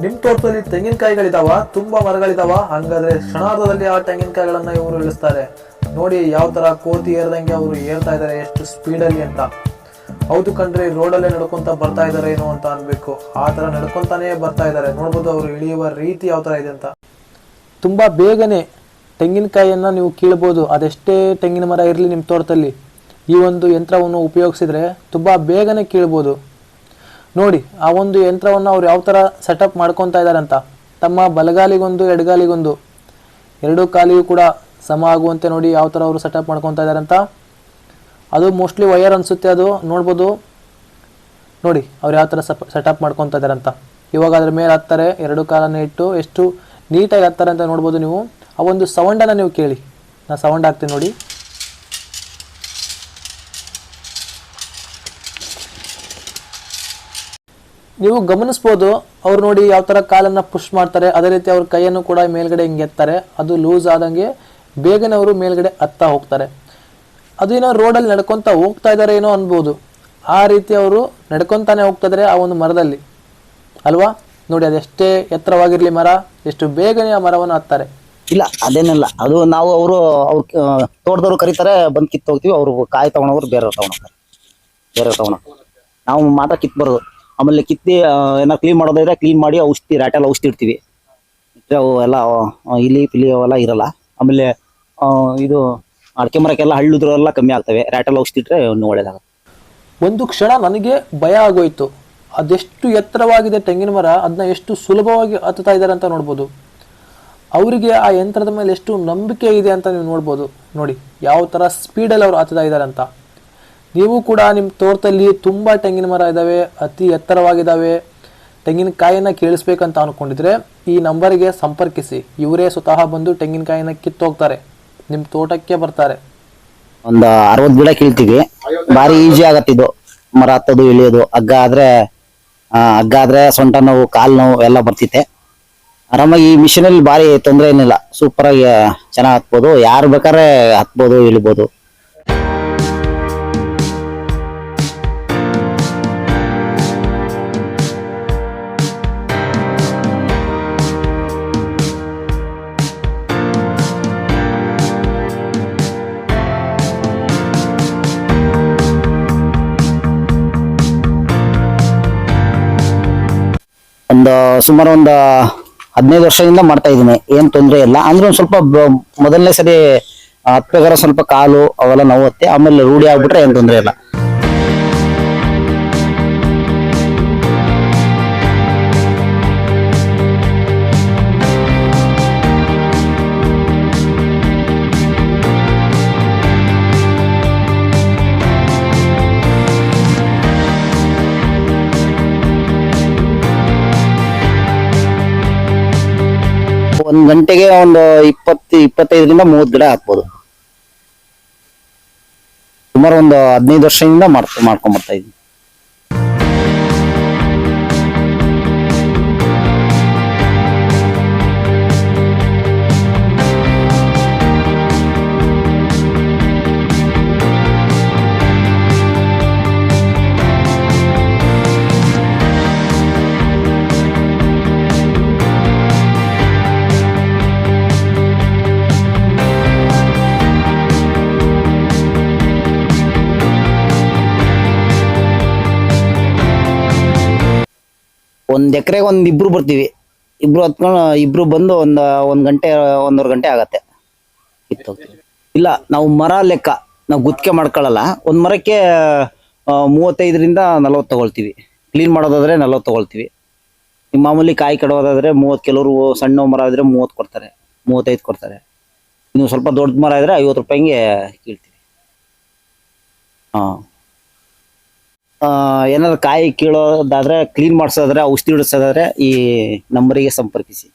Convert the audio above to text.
ನಿಮ್ ತೋಟದಲ್ಲಿ ತೆಂಗಿನಕಾಯಿಗಳಿದಾವ ತುಂಬಾ ಮರಗಳಿದಾವ, ಹಂಗಾದ್ರೆ ಕ್ಷಣಾರ್ಧದಲ್ಲಿ ಆ ತೆಂಗಿನಕಾಯಿಗಳನ್ನ ಇವರು ಇಳಿಸ್ತಾರೆ. ನೋಡಿ ಯಾವ ತರ ಕೋತಿ ಏರ್ದಂಗೆ ಅವರು ಏರ್ತಾ ಇದಾರೆ, ಎಷ್ಟು ಸ್ಪೀಡಲ್ಲಿ ಅಂತ. ಹೌದು ಕಂಡ್ರೆ ರೋಡಲ್ಲೇ ನಡ್ಕೊಂತ ಬರ್ತಾ ಇದಾರೆ ಏನು ಅಂತ ಅನ್ಬೇಕು. ಆ ತರ ನಡ್ಕೊಂತಾನೆ ಬರ್ತಾ ಇದಾರೆ. ನೋಡ್ಬೋದು ಅವರು ಇಳಿಯುವ ರೀತಿ ಯಾವ ತರ ಇದೆ ಅಂತ. ತುಂಬಾ ಬೇಗನೆ ತೆಂಗಿನಕಾಯಿಯನ್ನ ನೀವು ಕೀಳ್ಬೋದು. ಅದೆಷ್ಟೇ ತೆಂಗಿನ ಮರ ಇರಲಿ ನಿಮ್ಮ ತೋಟದಲ್ಲಿ. ಈ ಒಂದು ಯಂತ್ರವನ್ನು ಉಪಯೋಗಿಸಿದ್ರೆ ತುಂಬಾ ಬೇಗನೆ ಕೀಳ್ಬೋದು. ನೋಡಿ, ಆ ಒಂದು ಯಂತ್ರವನ್ನು ಅವ್ರು ಯಾವ ಥರ ಸೆಟಪ್ ಮಾಡ್ಕೊತಾ ಇದ್ದಾರಂತ ತಮ್ಮ ಬಲಗಾಲಿಗೊಂದು, ಎಡಗಾಲಿಗೊಂದು, ಎರಡೂ ಕಾಲಿಗೂ ಕೂಡ ಸಮ ಆಗುವಂತೆ ನೋಡಿ ಯಾವ ಥರ ಅವರು ಸೆಟಪ್ ಮಾಡ್ಕೊತಾ ಇದ್ದಾರಂತ ಅದು ಮೋಸ್ಟ್ಲಿ ವಯರ್ ಅನಿಸುತ್ತೆ ಅದು, ನೋಡ್ಬೋದು. ನೋಡಿ, ಅವ್ರು ಯಾವ ಥರ ಸಪ್ ಸೆಟಪ್ ಮಾಡ್ಕೊತಾ ಇದ್ದಾರಂತ ಇವಾಗ ಅದ್ರ ಮೇಲೆ ಹತ್ತಾರೆ ಎರಡು ಕಾಲನ್ನು ಇಟ್ಟು ಎಷ್ಟು ನೀಟಾಗಿ ಹತ್ತಾರೆ ಅಂತ ನೋಡ್ಬೋದು ನೀವು. ಆ ಒಂದು ಸೌಂಡನ್ನು ನೀವು ಕೇಳಿ. ನಾ ಸೌಂಡ್ ಹಾಕ್ತೀನಿ ನೋಡಿ. ನೀವು ಗಮನಿಸ್ಬೋದು, ಅವ್ರು ನೋಡಿ ಯಾವ ಥರ ಕಾಲನ್ನು ಪುಷ್ ಮಾಡ್ತಾರೆ, ಅದೇ ರೀತಿ ಅವ್ರ ಕೈಯನ್ನು ಕೂಡ ಮೇಲ್ಗಡೆ ಹಿಂಗೆ ಎತ್ತಾರೆ. ಅದು ಲೂಸ್ ಆದಂಗೆ ಬೇಗನೆ ಅವರು ಮೇಲ್ಗಡೆ ಹತ್ತಾ ಹೋಗ್ತಾರೆ. ಅದೇನೋ ರೋಡಲ್ಲಿ ನಡ್ಕೊತ ಹೋಗ್ತಾ ಇದ್ದಾರೆ ಏನೋ ಅನ್ಬೋದು. ಆ ರೀತಿ ಅವರು ನಡ್ಕೊತಾನೆ ಹೋಗ್ತಾ ಇದ್ದಾರೆ ಆ ಒಂದು ಮರದಲ್ಲಿ. ಅಲ್ವಾ? ನೋಡಿ, ಅದೆಷ್ಟೇ ಎತ್ತರವಾಗಿರಲಿ ಮರ, ಎಷ್ಟು ಬೇಗನೆ ಆ ಮರವನ್ನು ಹತ್ತಾರೆ. ಇಲ್ಲ, ಅದೇನಿಲ್ಲ. ಅದು ನಾವು ಅವರು, ಅವ್ರ ತೋಟದವ್ರು ಕರೀತಾರೆ, ಬಂದು ಕಿತ್ತು ಹೋಗ್ತೀವಿ ಅವರು ಕಾಯಿ ತಗೊಂಡವ್ರು ಬೇರೆ ತಗೊಂಡೋಗ್ತಾರೆ ಬೇರೆ ತಗೊಂಡ ನಾವು ಮಾತ್ರ ಬರೋದು ಆಮೇಲೆ ಕಿತ್ತಿ ಏನೋ ಕ್ಲೀನ್ ಮಾಡೋದಿದ್ರೆ ಕ್ಲೀನ್ ಮಾಡಿ ಔಷಧಿ ರಾಟೆಲ್ಲ ಔಷಧಿ ಇಡ್ತೀವಿ. ಅವು ಎಲ್ಲ ಇಲಿ ಪಿಲಿ ಅವೆಲ್ಲ ಇರಲ್ಲ. ಆಮೇಲೆ ಇದು ಅಡಕೆ ಮರಕ್ಕೆಲ್ಲ ಹಳ್ಳುದ್ರೆಲ್ಲ ಕಮ್ಮಿ ಆಗ್ತವೆ. ರಾಟೆಲ್ಲ ಔಷಧಿ ಇಟ್ಟರೆ ಇನ್ನೂ ಒಳ್ಳೇದಾಗುತ್ತೆ. ಒಂದು ಕ್ಷಣ ನನಗೆ ಭಯ ಆಗೋಯ್ತು. ಅದೆಷ್ಟು ಎತ್ತರವಾಗಿದೆ ತೆಂಗಿನ ಮರ ಅದನ್ನ ಎಷ್ಟು ಸುಲಭವಾಗಿ ಹತ್ತುತ್ತಾ ಇದ್ದಾರೆ ಅಂತ ನೋಡ್ಬೋದು. ಅವರಿಗೆ ಆ ಯಂತ್ರದ ಮೇಲೆ ಎಷ್ಟು ನಂಬಿಕೆ ಇದೆ ಅಂತ ನೀವು ನೋಡ್ಬೋದು. ನೋಡಿ, ಯಾವ ಥರ ಸ್ಪೀಡಲ್ಲಿ ಅವರು ಹತ್ತುತ್ತಾ ಇದ್ದಾರೆ ಅಂತ. ನೀವು ಕೂಡ ನಿಮ್ಮ ತೋಟದಲ್ಲಿ ತುಂಬ ತೆಂಗಿನ ಮರ ಇದ್ದಾವೆ ಅತಿ ಎತ್ತರವಾಗಿದ್ದಾವೆ ತೆಂಗಿನಕಾಯಿನ ಕೇಳಿಸ್ಬೇಕಂತ ಅನ್ಕೊಂಡಿದ್ರೆ ಈ ನಂಬರಿಗೆ ಸಂಪರ್ಕಿಸಿ. ಇವರೇ ಸ್ವತಃ ಬಂದು ತೆಂಗಿನಕಾಯಿನ ಕಿತ್ತೋಗ್ತಾರೆ. ನಿಮ್ಮ ತೋಟಕ್ಕೆ ಬರ್ತಾರೆ. ಒಂದು ಅರವತ್ತು ಗಿಡ ಕೀಳ್ತೀವಿ. ಭಾರಿ ಈಜಿ ಆಗತ್ತಿದ್ದು ಮರ ಹತ್ತೋದು, ಇಳಿಯೋದು. ಹಗ್ಗ ಆದ್ರೆ ಹಗ್ಗ ಆದ್ರೆ ಸೊಂಟ ನೋವು, ಕಾಲು ನೋವು ಎಲ್ಲ ಬರ್ತಿತ್ತೆ. ಆರಾಮಾಗಿ ಈ ಮಿಷಿನಲ್ಲಿ ಭಾರಿ ತೊಂದರೆ ಏನಿಲ್ಲ. ಸೂಪರ್ ಆಗಿ ಚೆನ್ನಾಗಿ ಹತ್ಬೋದು. ಯಾರು ಬೇಕಾದ್ರೆ ಹತ್ಬೋದು, ಇಳಿಬೋದು. ಒಂದು ಸುಮಾರು ಒಂದು ಹದಿನೈದು ವರ್ಷದಿಂದ ಮಾಡ್ತಾ ಇದ್ದೀನಿ. ಏನು ತೊಂದರೆ ಇಲ್ಲ. ಅಂದ್ರೆ ಒಂದು ಸ್ವಲ್ಪ ಮೊದಲನೇ ಸರಿ ಹತ್ಬೇಕಾದ್ರೆ ಸ್ವಲ್ಪ ಕಾಲು ಅವೆಲ್ಲ ನೋವುತ್ತೆ. ಆಮೇಲೆ ರೂಢಿ ಆಗ್ಬಿಟ್ರೆ ಏನು ತೊಂದರೆ ಇಲ್ಲ. ಒಂದ್ ಗಂಟೆಗೆ ಒಂದು ಇಪ್ಪತ್ತು, ಇಪ್ಪತ್ತೈದರಿಂದ ಮೂವತ್ ಗಿಡ ಹಾಕ್ಬೋದು. ಸುಮಾರು ಒಂದು ಹದಿನೈದು ವರ್ಷದಿಂದ ಮಾಡ್ಕೊಂಡ್ಬರ್ತಾ ಮಾಡ್ಕೊಂಡ್ ಬರ್ತಾ ಇದ್ದೀನಿ. ಒಂದ್ ಎಕರೆಗೆ ಒಂದು ಇಬ್ರು ಬರ್ತೀವಿ. ಇಬ್ರು ಹತ್ಕೊಂಡು, ಇಬ್ರು ಬಂದು ಒಂದು ಒಂದು ಗಂಟೆ, ಒಂದೂವರೆ ಗಂಟೆ ಆಗತ್ತೆ. ಇಲ್ಲ, ನಾವು ಮರ ಲೆಕ್ಕ, ನಾವು ಗುತ್ತಿಗೆ ಮಾಡ್ಕೊಳ್ಳಲ್ಲ ಒಂದು ಮರಕ್ಕೆ ಮೂವತ್ತೈದರಿಂದ ನಲವತ್ತು ತಗೊಳ್ತೀವಿ. ಕ್ಲೀನ್ ಮಾಡೋದಾದ್ರೆ ನಲವತ್ತು ತಗೊಳ್ತೀವಿ. ಮಾಮೂಲಿ ಕಾಯಿ ಕಡೋದಾದ್ರೆ ಮೂವತ್ತು, ಕೆಲವರು ಸಣ್ಣ ಮರ ಇದ್ರೆ ಮೂವತ್ತು ಕೊಡ್ತಾರೆ. ಮೂವತ್ತೈದು ಕೊಡ್ತಾರೆ. ಇನ್ನು ಸ್ವಲ್ಪ ದೊಡ್ಡ ಮರ ಇದ್ರೆ ಐವತ್ತು ರೂಪಾಯಿಗೆ ಕೀಳ್ತೀವಿ. ಹಾಂ. ಏನಾದ್ರು ಕಾಯಿ ಕೀಳೋದಾದ್ರೆ ಕ್ಲೀನ್ ಮಾಡಿಸೋದಾದ್ರೆ ಔಷಧಿ ಹಿಡಿಸೋದಾದ್ರೆ ಈ ನಂಬರಿಗೆ ಸಂಪರ್ಕಿಸಿ.